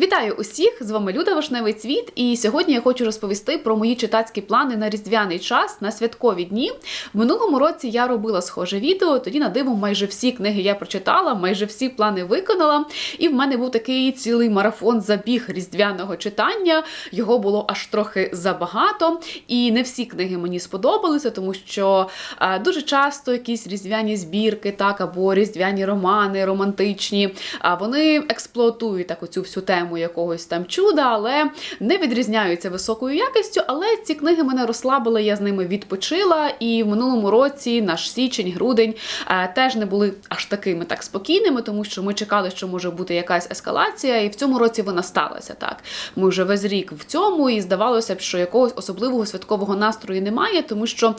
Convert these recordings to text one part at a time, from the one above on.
Вітаю усіх! З вами Люда Вишневий Цвіт. І сьогодні я хочу розповісти про мої читацькі плани на різдвяний час на святкові дні. В минулому році я робила схоже відео. Тоді на диво майже всі книги я прочитала, майже всі плани виконала. І в мене був такий цілий марафон забіг різдвяного читання. Його було аж трохи забагато. І не всі книги мені сподобалися, тому що е, дуже часто якісь різдвяні збірки, так або різдвяні романи романтичні. А вони експлуатують так оцю всю тему якогось там чуда, але не відрізняються високою якістю. Але ці книги мене розслабили, я з ними відпочила. І в минулому році наш січень, грудень е, теж не були аж такими так спокійними, тому що ми чекали, що може бути якась ескалація, і в цьому році вона сталася. Так ми вже весь рік в цьому, і здавалося б, що якогось особливого святкового настрою немає, тому що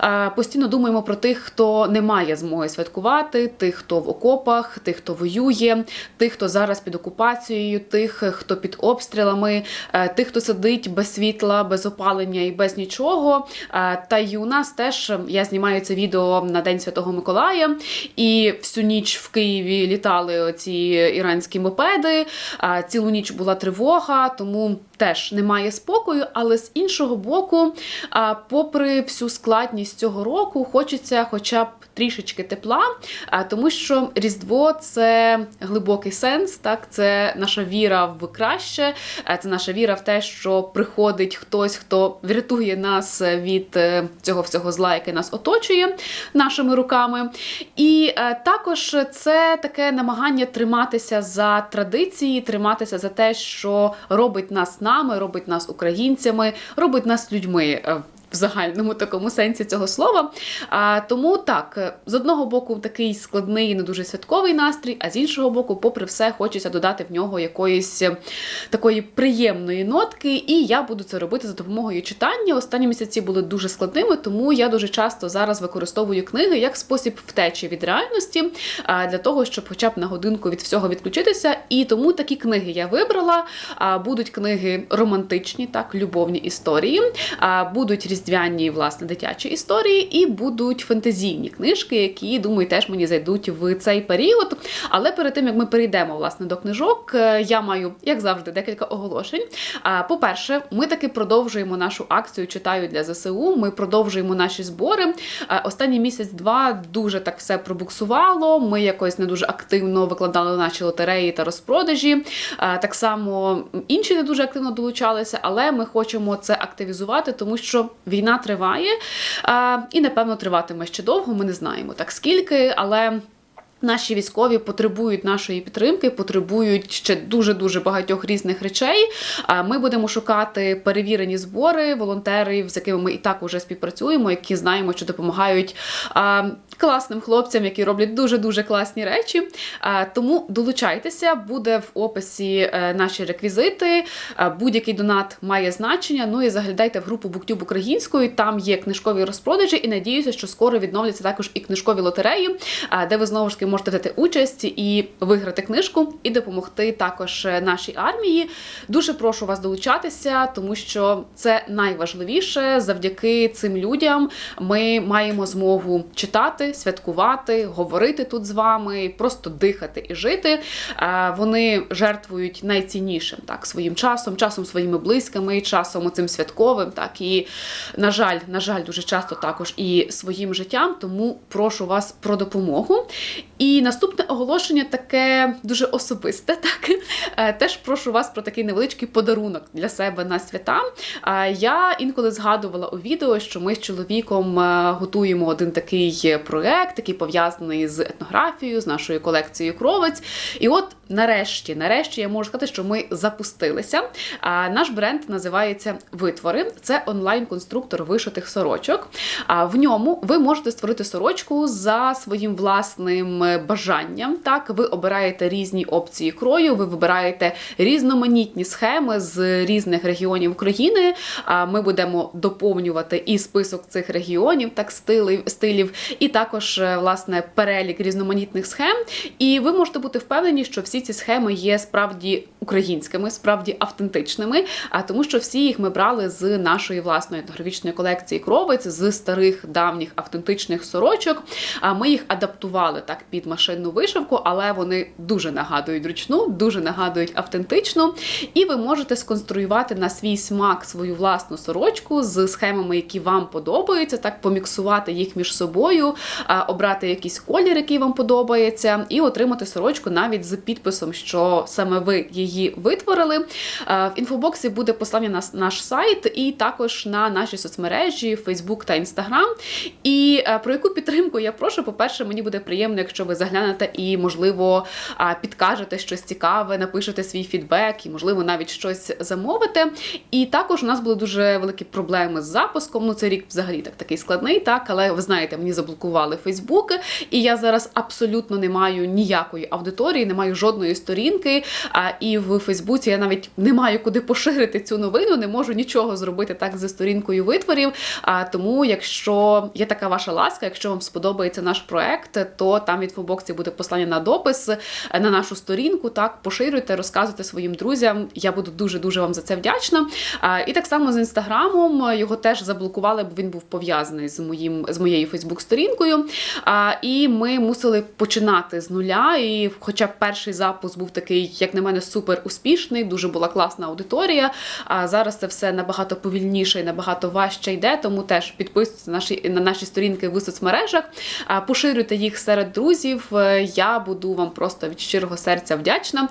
е, постійно думаємо про тих, хто не має змоги святкувати, тих, хто в окопах, тих, хто воює, тих, хто зараз під окупацією, тих, хто під обстрілами, е, тих, хто сидить без світла, без опалення і без нічого. Е, Та й у нас теж я знімаю це відео на День Святого Миколая, і всю ніч в Києві літали ці іранські мопеди. е, Цілу ніч була тривога, тому теж немає спокою. Але з іншого боку, попри всю складність цього року, хочеться хоча б трішечки тепла, тому що Різдво це глибокий сенс, так це наша віра в краще, це наша віра в те, що приходить хтось, хто врятує нас від е, цього всього зла, яке нас оточує нашими руками. І е, також це таке намагання триматися за традиції, триматися за те, що робить нас нами, робить нас українцями, робить нас людьми. В загальному такому сенсі цього слова. А, тому так, е, з одного боку, такий складний, не дуже святковий настрій, а з іншого боку, попри все, хочеться додати в нього якоїсь е, такої приємної нотки, і я буду це робити за допомогою читання. Останні місяці були дуже складними, тому я дуже часто зараз використовую книги як спосіб втечі від реальності для того, щоб хоча б на годинку від всього відключитися. І тому такі книги я вибрала. Будуть книги романтичні, так, любовні історії, а, будуть різдвяні, власне, дитячі історії, і будуть фентезійні книжки, які, думаю, теж мені зайдуть в цей період. Але перед тим як ми перейдемо власне до книжок, е, я маю, як завжди, декілька оголошень. По-перше, ми таки продовжуємо нашу акцію Читаю для ЗСУ. Ми продовжуємо наші збори. Останній місяць-два дуже так все пробуксувало. Ми якось не дуже активно викладали наші лотереї та розпродажі. Так само інші не дуже активно долучалися, але ми хочемо це активізувати, тому що війна триває і напевно триватиме ще довго. Ми не знаємо так скільки, але. Наші військові потребують нашої підтримки, потребують ще дуже дуже багатьох різних речей. А Ми будемо шукати перевірені збори волонтерів, з якими ми і так уже співпрацюємо, які знаємо, що допомагають класним хлопцям, які роблять дуже дуже класні речі. Тому долучайтеся, буде в описі е, наші реквізити. Будь-який донат має значення. Ну і заглядайте в групу BookTube українською. Там є книжкові розпродажі, і надіюся, що скоро відновляться також і книжкові лотереї, де ви знову ж таки можете взяти участь і виграти книжку, і допомогти також е, нашій армії. Дуже прошу вас долучатися, тому що це найважливіше. Завдяки цим людям ми маємо змогу читати, святкувати, говорити тут з вами, просто дихати і жити. Е, Вони жертвують найціннішим так своїм часом, часом своїми близькими, часом оцим святковим. Так і на жаль, на жаль, дуже часто також і своїм життям. Тому прошу вас про допомогу. І наступне оголошення таке дуже особисте. Так Е, теж прошу вас про такий невеличкий подарунок для себе на свята. Е, Я інколи згадувала у відео, що ми з чоловіком е, готуємо один такий проект, який пов'язаний з етнографією, з нашою колекцією кровець. І от нарешті, нарешті, я можу сказати, що ми запустилися. А Наш бренд називається Витвори. Це онлайн-конструктор вишитих сорочок. А в ньому ви можете створити сорочку за своїм власним е, бажанням. Так, ви обираєте різні опції крою, ви вибираєте різноманітні схеми з різних регіонів України. А Ми будемо доповнювати і список цих регіонів, так стилів, стилів, і також е, власне перелік різноманітних схем. І ви можете бути впевнені, що всі ці схеми є справді українськими, справді автентичними, а тому, що всі їх ми брали з нашої власної етнографічної колекції кровиць, з старих давніх автентичних сорочок. А ми їх адаптували так під машинну вишивку, але вони дуже нагадують ручну, дуже нагадують автентичну. І ви можете сконструювати на свій смак свою власну сорочку з схемами, які вам подобаються, так поміксувати їх між собою, обрати якийсь колір, який вам подобається, і отримати сорочку навіть з підписом, що саме ви її витворили. В інфобоксі буде послання на наш сайт, і також на наші соцмережі Facebook та Instagram. І е, про яку підтримку я прошу, по-перше, мені буде приємно, якщо ви заглянете і, можливо, підкажете щось цікаве, напишете свій фідбек і, можливо, навіть щось замовите. І також у нас були дуже великі проблеми з запуском. Ну, цей рік взагалі так такий складний, так, але ви знаєте, мені заблокували Фейсбук, і я зараз абсолютно не маю ніякої аудиторії, не маю жодної сторінки. А, і в Фейсбуці я навіть не маю куди поширити цю новину, не можу нічого зробити так зі сторінкою витворів. А тому, якщо є така ваша ласка, якщо вам сподобається наш проект, то там в інфобоксі буде послання на допис е, на нашу сторінку. Так, поширюйте, розказуйте своїм друзям. Я буду дуже дуже вам за це вдячна. А, І так само з інстаграмом його теж заблокували, бо він був пов'язаний з моїм з моєю Фейсбук-сторінкою. А, І ми мусили починати з нуля. І, хоча перший запуск був такий, як на мене, супер успішний, дуже була класна аудиторія. А зараз це все набагато повільніше і набагато важче йде. Тому теж підписуйтесь на наші на наші сторінки в соцмережах, поширюйте їх серед друзів. Е, Я буду вам просто від щирого серця вдячна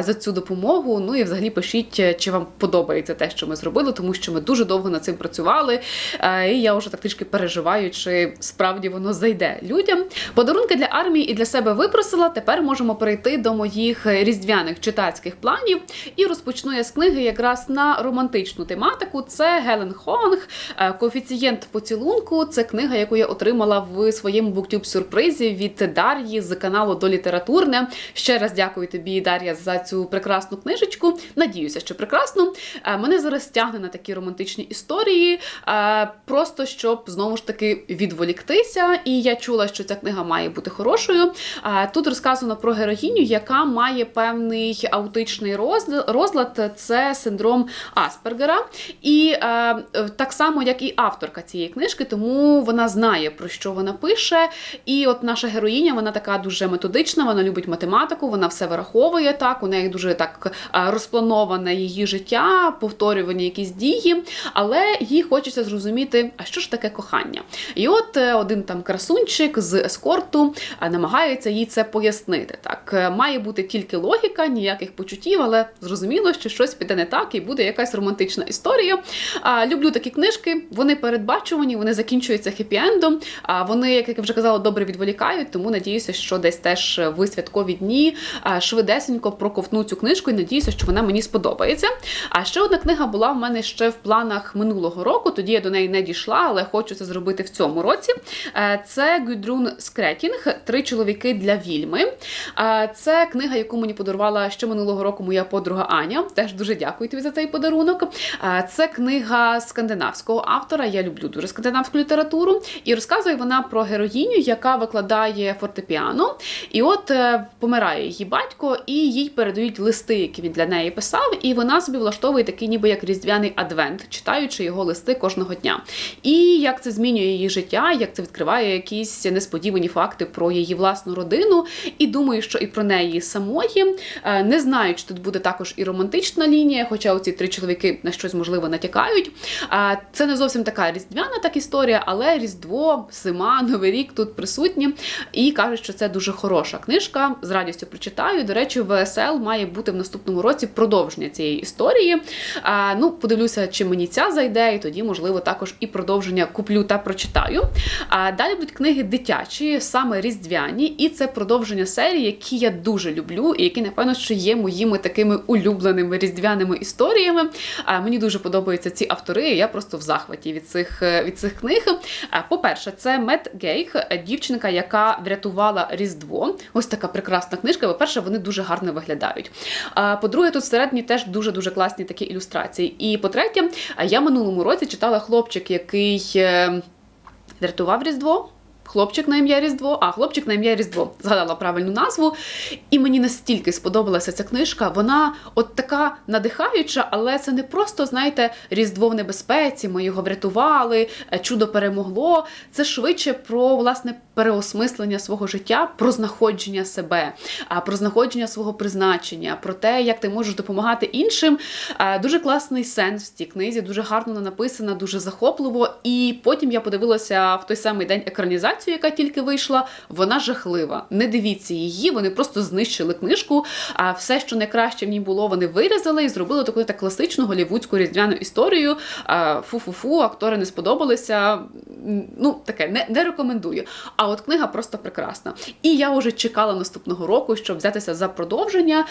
за цю допомогу. Ну і взагалі пишіть, е, чи вам подобається те, що ми зробили, тому що ми дуже довго над цим працювали. Е, І я вже так трішки переживаю, чи справді воно зайде людям. Подарунки для армії і для себе випросила. Тепер можемо перейти до моїх різдвяних читацьких планів. І розпочну я з книги якраз на романтичну тематику. Це Гелен Хонг, е, коефіцієнт поцілунку. Це книга, яку я отримала в своєму буктюб сюрпризі від Дар'ї з каналу до літературне. Ще раз дякую тобі, Дар'я, за цю прекрасну книжечку. Надіюся, що прекрасну. Е, Мене зараз тягне на такі романтичні історії, е, просто щоб знову ж таки відволіктися. І я чула, що ця книга має бути хорошою. Тут розказано про героїню, яка має певний аутичний розлад. це синдром Аспергера. І е, так само, як і авторка цієї книжки, тому вона знає, про що вона пише. І от наша героїня, вона така дуже методична, вона любить математику, вона все вираховує так. У неї дуже так е, розплановане її життя, повторювані якісь дії, але їй хочеться зрозуміти, а що ж таке кохання. І от е, один там красунчик з ескорту намагається їй це пояснити. Так, має бути тільки логіка, ніяких почуттів, але зрозуміло, що щось піде не так і буде якась романтична історія. А, люблю такі книжки, вони передбачувані, вони закінчуються хеппі-ендом. А вони, як я вже казала, добре відволікають, тому надіюся, що десь теж в святкові дні швидесенько проковтну цю книжку і надіюся, що вона мені сподобається. А ще одна книга була в мене ще в планах минулого року. Тоді я до неї не дійшла, але хочу це зробити в цьому році. Е, Це Гюдрун Скретінг Три чоловіки для вільми. Е, Це книга, яку мені подарувала ще минулого року моя подруга Аня. Теж дуже дякую тобі за цей подарунок. Це книга скандинавського автора. Я люблю дуже скандинавську літературу. І розказує вона про героїню, яка викладає фортепіано. І от е, помирає її батько, і їй передають листи, які він для неї писав. І вона собі влаштовує такий, ніби як різдвяний адвент, читаючи його листи кожного дня. І як це змінює її життя, як це відкриває якісь несподівані факти про її власну родину. І думаю, що і про неї самої. Е, Не знаю, чи тут буде також і романтична лінія, хоча оці три чоловіки на щось можливо натякають. Це не зовсім така різдвяна так історія, але Різдво, зима, Новий рік тут присутні. І кажуть, що це дуже хороша книжка. З радістю прочитаю. До речі, ВСЛ має бути в наступному році продовження цієї історії. Ну, подивлюся, чи мені ця зайде, і тоді, можливо, також і продовження куплю та прочитаю. А далі будуть книги дитячі, саме різдвяні, і це продовження серії, які я дуже люблю, і які, напевно, що є моїми такими улюбленими різдвяними історіями. А, Мені дуже подобаються ці автори. і Я просто в захваті від цих е, від цих книг. По-перше, це Мет Гейх, дівчинка, яка врятувала Різдво. Ось така прекрасна книжка. По-перше, вони дуже гарно виглядають. А по-друге, тут всередині теж дуже дуже класні такі ілюстрації. І по-третє, я минулому році читала хлопчик, який е, врятував Різдво. Хлопчик на ім'я Різдво, а хлопчик на ім'я Різдво згадала правильну назву. І мені настільки сподобалася ця книжка. Вона от така надихаюча, але це не просто, знаєте, Різдво в небезпеці. Ми його врятували, е, чудо перемогло. Це швидше про власне переосмислення свого життя, про знаходження себе, про знаходження свого призначення, про те, як ти можеш допомагати іншим. Дуже класний сенс в цій книзі, дуже гарно написана, дуже захопливо. І потім я подивилася в той самий день екранізацію, яка тільки вийшла. Вона жахлива. Не дивіться її, вони просто знищили книжку. А все, що найкраще в ній було, вони вирізали і зробили таку так класичну голівудську різдвяну історію. Фу-фу-фу, актори не сподобалися. Ну, таке не, не рекомендую. А от книга просто прекрасна. І я вже чекала наступного року, щоб взятися за продовження.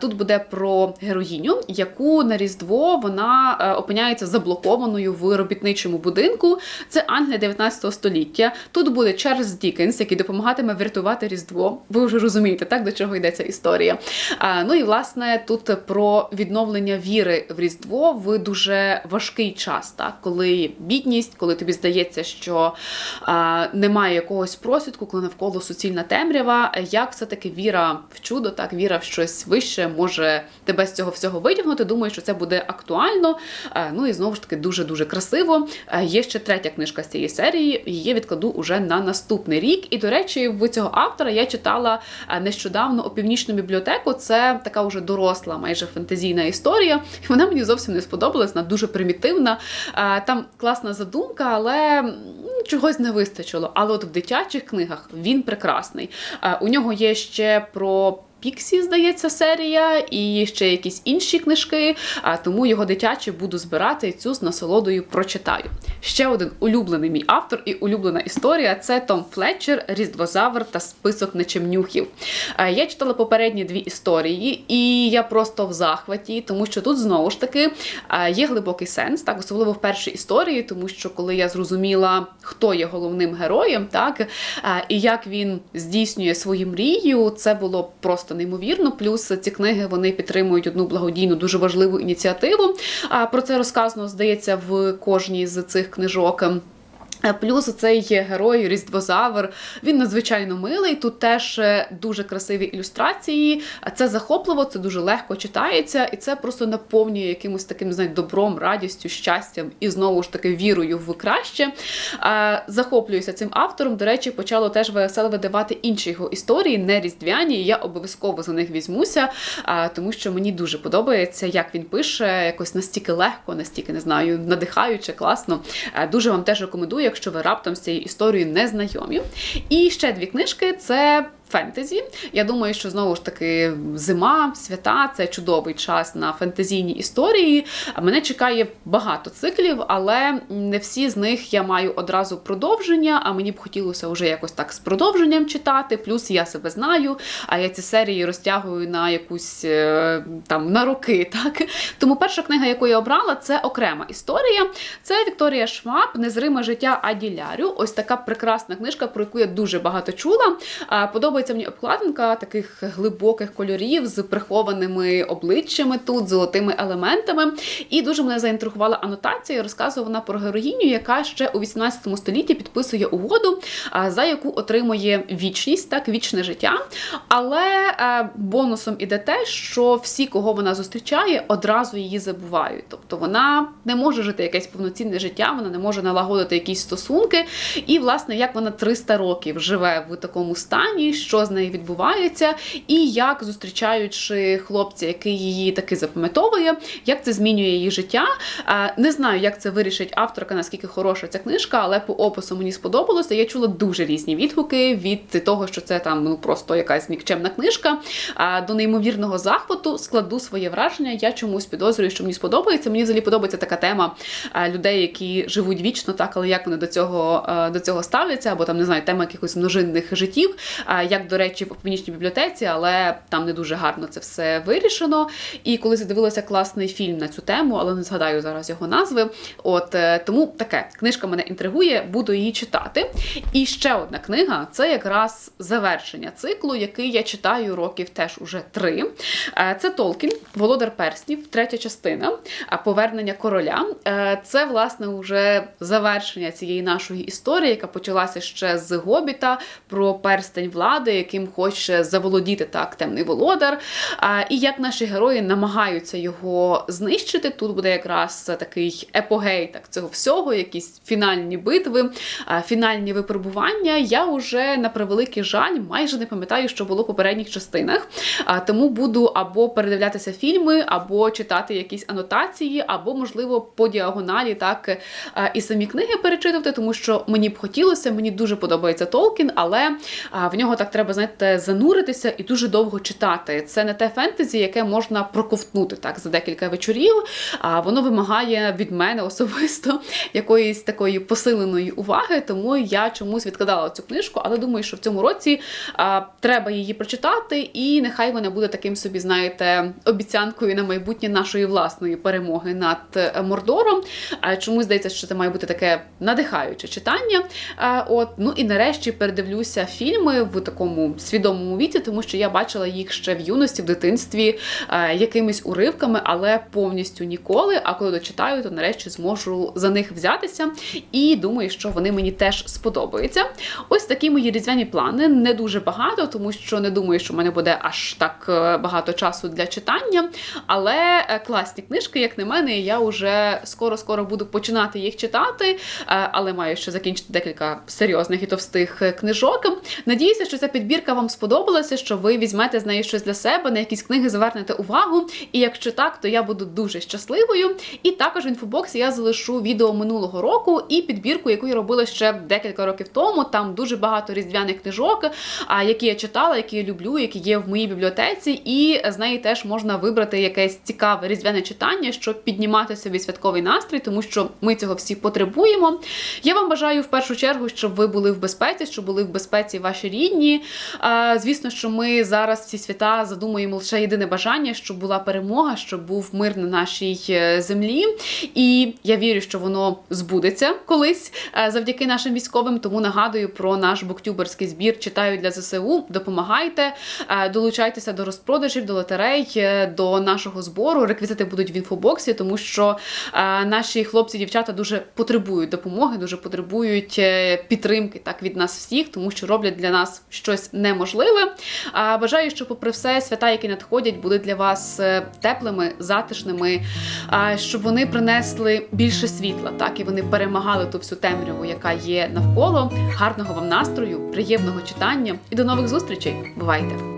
Тут буде про героїню, яку на Різдво вона е, опиняється заблокованою в робітничому будинку. Це Англія 19 століття. Тут буде Чарльз Дікенс, який допомагатиме врятувати Різдво. Ви вже розумієте, так до чого йдеться історія. А, ну і власне тут про відновлення віри в Різдво в дуже важкий час, так коли бідність, коли тобі здається, що а, немає якогось просвідку, коли навколо суцільна темрява. Як все таки віра в чудо, так віра в щось вище може тебе з цього всього витягнути. Думаю, що це буде актуально. А, ну і знову ж таки дуже дуже красиво. А, є ще третя книжка з цієї серії. Її відкладу уже на наступний рік. І до речі, в цього автора я читала нещодавно у північну бібліотеку. Це така вже доросла, майже фантазійна історія. І вона мені зовсім не сподобалась. Вона дуже примітивна. Там класна задумка, але чогось не вистачило. Але от в дитячих книгах він прекрасний. У нього є ще про. Піксі, здається, серія, і ще якісь інші книжки. А тому його дитячі буду збирати і цю з насолодою прочитаю. Ще один улюблений мій автор і улюблена історія це Том Флетчер, Різдвозавр та список нечемнюхів. Е, Я читала попередні дві історії, і я просто в захваті, тому що тут знову ж таки е, є глибокий сенс, так особливо в першій історії, тому що коли я зрозуміла, хто є головним героєм, так е, і як він здійснює свою мрію, це було просто неймовірно. Плюс ці книги вони підтримують одну благодійну, дуже важливу ініціативу. Про це розказано, здається, в кожній з цих книжок. Е, Плюс цей герой Різдвозавр, він надзвичайно милий. Тут теж е, дуже красиві ілюстрації. Це захопливо, це дуже легко читається, і це просто наповнює якимось таким знаєте, добром, радістю, щастям і знову ж таки вірою в краще. Е, Захоплююся цим автором. До речі, почало теж ВСЛ видавати інші його історії, не різдвяні. Я обов'язково за них візьмуся, тому що мені дуже подобається, як він пише, якось настільки легко, настільки не знаю, надихаюче, класно. Дуже вам теж рекомендую, якщо ви раптом з цією історією не знайомі. І ще дві книжки це. Фентезі. Я думаю, що знову ж таки зима, свята це чудовий час на фентезійні історії. Мене чекає багато циклів, але не всі з них я маю одразу продовження. А мені б хотілося вже якось так з продовженням читати. Плюс я себе знаю, а я ці серії розтягую на якусь е, там на роки. Так тому перша книга, яку я обрала, це окрема історія. Це Вікторія Шваб, Незриме життя Аділярю. Ось така прекрасна книжка, про яку я дуже багато чула. А, Подобається мені обкладинка таких глибоких кольорів з прихованими обличчями тут, золотими елементами. І дуже мене заінтригувала анотація. Розказує вона про героїню, яка ще у 18 столітті підписує угоду, за яку отримує вічність, так, вічне життя. Але е, бонусом іде те, що всі, кого вона зустрічає, одразу її забувають. Тобто вона не може жити якесь повноцінне життя, вона не може налагодити якісь стосунки. І, власне, як вона 300 років живе в такому стані, що з нею відбувається, і як зустрічаючи хлопця, який її таки запам'ятовує, як це змінює її життя. Е, Не знаю, як це вирішить авторка, наскільки хороша ця книжка, але по опису мені сподобалося. Я чула дуже різні відгуки від того, що це там ну просто якась нікчемна книжка. До неймовірного захвату складу своє враження. Я чомусь підозрюю, що мені сподобається. Мені взагалі подобається така тема е, людей, які живуть вічно, так але як вони до цього е, до цього ставляться, або там не знаю, тема якихось множинних життів. Як до речі, в північній бібліотеці, але там не дуже гарно це все вирішено. І коли задивилася класний фільм на цю тему, але не згадаю зараз його назви. От е, тому таке книжка мене інтригує, буду її читати. І ще одна книга це якраз завершення циклу, який я читаю років теж уже три. Е, Це Толкін, Володар Перснів, третя частина Повернення короля. Е, Це власне уже завершення цієї нашої історії, яка почалася ще з Гобіта про перстень влади, яким хоче заволодіти так темний володар. І як наші герої намагаються його знищити. Тут буде якраз такий епогей так цього всього, якісь фінальні битви, фінальні випробування. Я вже на превеликий жаль майже не пам'ятаю, що було в попередніх частинах. Тому буду або передивлятися фільми, або читати якісь анотації, або, можливо, по діагоналі так і самі книги перечитувати, тому що мені б хотілося, мені дуже подобається Толкін, але в нього так треба, знаєте, зануритися і дуже довго читати. Це не те фентезі, яке можна проковтнути так за декілька вечорів. А воно вимагає від мене особисто якоїсь такої посиленої уваги, тому я чомусь відкладала цю книжку, але думаю, що в цьому році а, треба її прочитати, і нехай вона буде таким собі, знаєте, обіцянкою на майбутнє нашої власної перемоги над е, Мордором. А чомусь здається, що це має бути таке надихаюче читання. А, от, ну і нарешті передивлюся фільми в такому свідомому віці, тому що я бачила їх ще в юності, в дитинстві е, якимись уривками, але повністю ніколи. А коли дочитаю, то нарешті зможу за них взятися. І думаю, що вони мені теж сподобаються. Ось такі мої різдвяні плани. Не дуже багато, тому що не думаю, що в мене буде аж так е, багато часу для читання. Але е, класні книжки, як на мене, я вже скоро-скоро буду починати їх читати, але маю ще закінчити декілька серйозних і товстих книжок. Надіюся, що ця підбірка вам сподобалася, що ви візьмете з неї щось для себе, на якісь книги звернете увагу. І якщо так, то я буду дуже щасливою. І також в інфобоксі я залишу відео минулого року і підбірку, яку я робила ще декілька років тому. Там дуже багато різдвяних книжок, які я читала, які я люблю, які є в моїй бібліотеці, і з неї теж можна вибрати якесь цікаве різдвяне читання, щоб піднімати собі святковий настрій, тому що ми цього всі потребуємо. Я вам бажаю в першу чергу, щоб ви були в безпеці, щоб були в безпеці ваші рідні. Звісно, що ми зараз ці свята задумуємо лише єдине бажання, щоб була перемога, щоб був мир на нашій е, землі. І я вірю, що воно збудеться колись е, завдяки нашим військовим. Тому нагадую про наш буктюберський збір. Читаю для ЗСУ. Допомагайте, е, долучайтеся до розпродажів, до лотерей, до нашого збору. Реквізити будуть в інфобоксі, тому що наші хлопці, дівчата дуже потребують допомоги, дуже потребують підтримки так від нас всіх, тому що роблять для нас щось неможливе. А бажаю, що, попри все, свята, які надходять, були для вас е, теплими, затишними, щоб вони принесли більше світла, так і вони перемагали ту всю темряву, яка є навколо. Гарного вам настрою, приємного читання і до нових зустрічей. Бувайте!